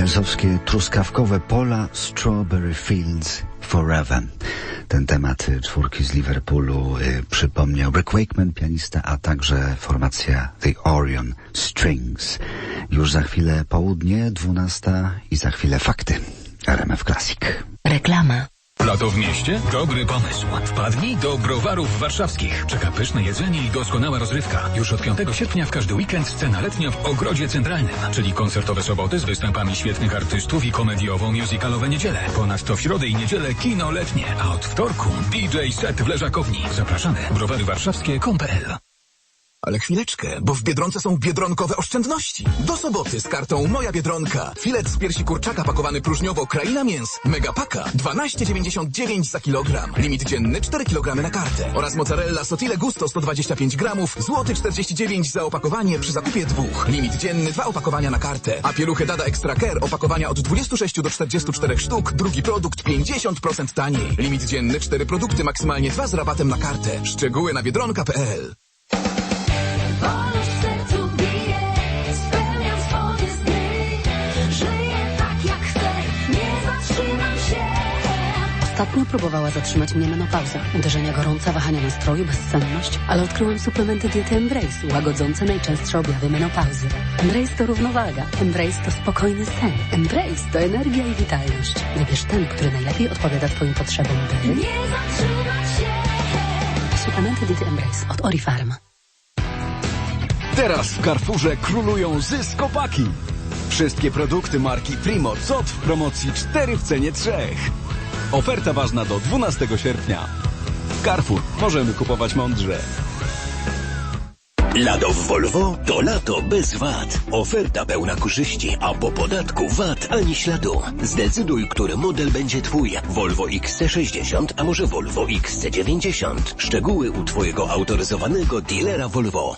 Beatlesowskie truskawkowe pola Strawberry Fields Forever. Ten temat y, czwórki z Liverpoolu y, przypomniał Rick Wakeman, pianista, a także formacja The Orion Strings. Już za chwilę południe, dwunasta i za chwilę fakty. RMF Classic. Reklama. Lato w mieście? Dobry pomysł. Wpadnij do browarów warszawskich. Czeka pyszne jedzenie i doskonała rozrywka. Już od 5 sierpnia w każdy weekend scena letnia w Ogrodzie Centralnym, czyli koncertowe soboty z występami świetnych artystów i komediowo-musicalowe niedziele. Ponadto w środę i niedzielę kino letnie, a od wtorku DJ set w Leżakowni. Zapraszamy. Browary warszawskie.pl Ale chwileczkę, bo w Biedronce są biedronkowe oszczędności. Do soboty z kartą Moja Biedronka. Filet z piersi kurczaka pakowany próżniowo Kraina Mięs. Megapaka 12,99 za kilogram. Limit dzienny 4 kg na kartę. Oraz mozzarella Sotile Gusto 125 gramów. Złoty 49 za opakowanie przy zakupie dwóch. Limit dzienny dwa opakowania na kartę. A pieluchy Dada Extra Care opakowania od 26 do 44 sztuk. Drugi produkt 50% taniej. Limit dzienny 4 produkty maksymalnie 2 z rabatem na kartę. Szczegóły na biedronka.pl Ostatnio próbowała zatrzymać mnie menopauza. Uderzenia gorąca, wahania nastroju, bezsenność, ale odkryłam suplementy diety Embrace, łagodzące najczęstsze objawy menopauzy. Embrace to równowaga. Embrace to spokojny sen. Embrace to energia i witalność. Wybierz ten, który najlepiej odpowiada Twoim potrzebom, by... Nie zatrzymać się. Suplementy diety Embrace od Orifarm. Teraz w Carrefourze królują zyskopaki. Wszystkie produkty marki Primo COT w promocji 4 w cenie 3. Oferta ważna do 12 sierpnia. Carrefour. Możemy kupować mądrze. Lado w Volvo to lato bez VAT. Oferta pełna korzyści, a po podatku VAT ani śladu. Zdecyduj, który model będzie Twój. Volvo XC60, a może Volvo XC90. Szczegóły u Twojego autoryzowanego dealera Volvo.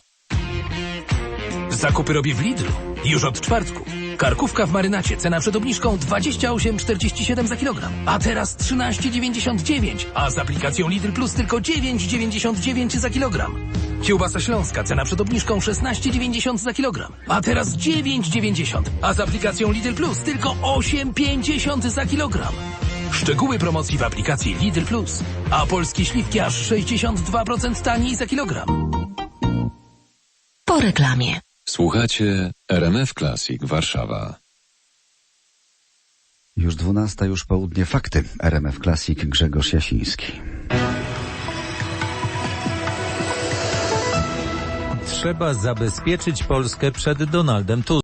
Zakupy robię w Lidlu. Już od czwartku. Karkówka w marynacie, cena przed obniżką 28,47 za kilogram. A teraz 13,99. A z aplikacją Lidl Plus tylko 9,99 za kilogram. Kiełbasa śląska, cena przed obniżką 16,90 za kilogram. A teraz 9,90. A z aplikacją Lidl Plus tylko 8,50 za kilogram. Szczegóły promocji w aplikacji Lidl Plus. A polskie śliwki aż 62% taniej za kilogram. Po reklamie. Słuchacie RMF Classic Warszawa. Już dwunasta, już południe fakty. RMF Classic Grzegorz Jasiński. Trzeba zabezpieczyć Polskę przed Donaldem Tuskiem.